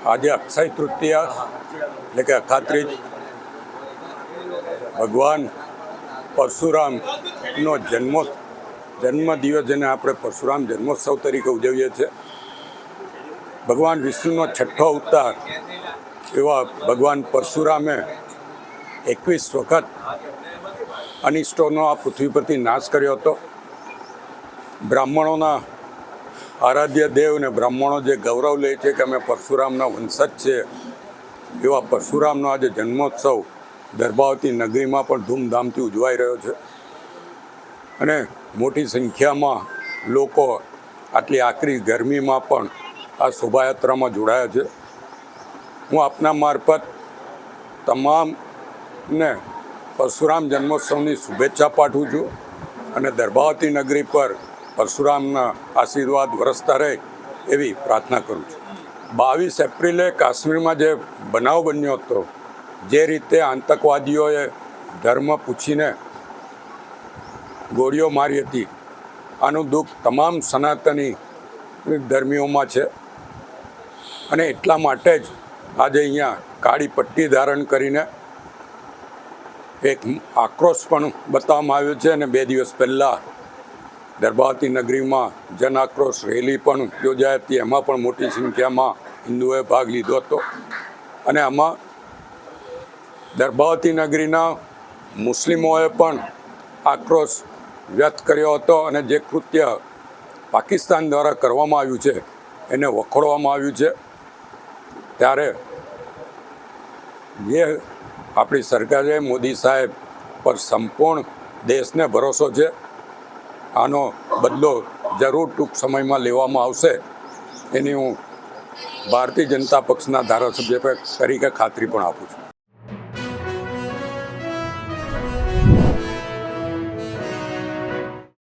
આજે અક્ષય તૃતીયા, એટલે કે અખાત્રીજ. ભગવાન પરશુરામનો જન્મો જન્મ દિવસ જેને આપણે પરશુરામ જન્મોત્સવ તરીકે ઉજવીએ છીએ. ભગવાન વિષ્ણુનો છઠ્ઠો અવતાર એવા ભગવાન પરશુરામે એકવીસ વખત અનિષ્ટોનો આ પૃથ્વી પરથી નાશ કર્યો હતો. બ્રાહ્મણોના આરાધ્ય દેવ અને બ્રાહ્મણો જે ગૌરવ લે છે કે અમે પરશુરામના વંશજ છે, એવા પરશુરામનો આજે જન્મોત્સવ દર્ભાવતી નગરીમાં પણ ધૂમધામથી ઉજવાઈ રહ્યો છે. અને મોટી સંખ્યામાં લોકો આટલી આકરી ગરમીમાં પણ આ શોભાયાત્રામાં જોડાયા છે. હું આપના મારફત તમામને પરશુરામ જન્મોત્સવની શુભેચ્છા પાઠવું છું અને દર્ભાવતી નગરી પર પરશુરામના આશીર્વાદ વરસતા રહે એવી પ્રાર્થના કરું છું. બાવીસ એપ્રિલે કાશ્મીરમાં જે બનાવ બન્યો હતો, જે રીતે આતંકવાદીઓએ ધર્મ પૂછીને ગોળીઓ મારી હતી, આનું દુઃખ તમામ સનાતની ધર્મીઓમાં છે. અને એટલા માટે જ આજે અહીંયા કાળી પટ્ટી ધારણ કરીને એક આક્રોશ પણ બતાવવામાં આવ્યો છે અને બે દિવસ પહેલાં દરબાવતી નગરીમાં જન આક્રોશ રેલી પણ યોજાઈ હતી. એમાં પણ મોટી સંખ્યામાં હિન્દુઓએ ભાગ લીધો હતો. અને આમાં દરબાવતી નગરીના મુસ્લિમોએ પણ આક્રોશ વ્યક્ત કર્યો હતો અને જે કૃત્ય પાકિસ્તાન દ્વારા કરવામાં આવ્યું છે, એને વખોડવામાં આવ્યું છે. ત્યારે જે આપણી સરકારે મોદી સાહેબ પર સંપૂર્ણ દેશને ભરોસો છે. આનો બદલો જરૂર ટૂંક સમયમાં લેવામાં આવશે એની હું ભારતીય જનતા પક્ષના ધારાસભ્ય તરીકે ખાતરી પણ આપું છું.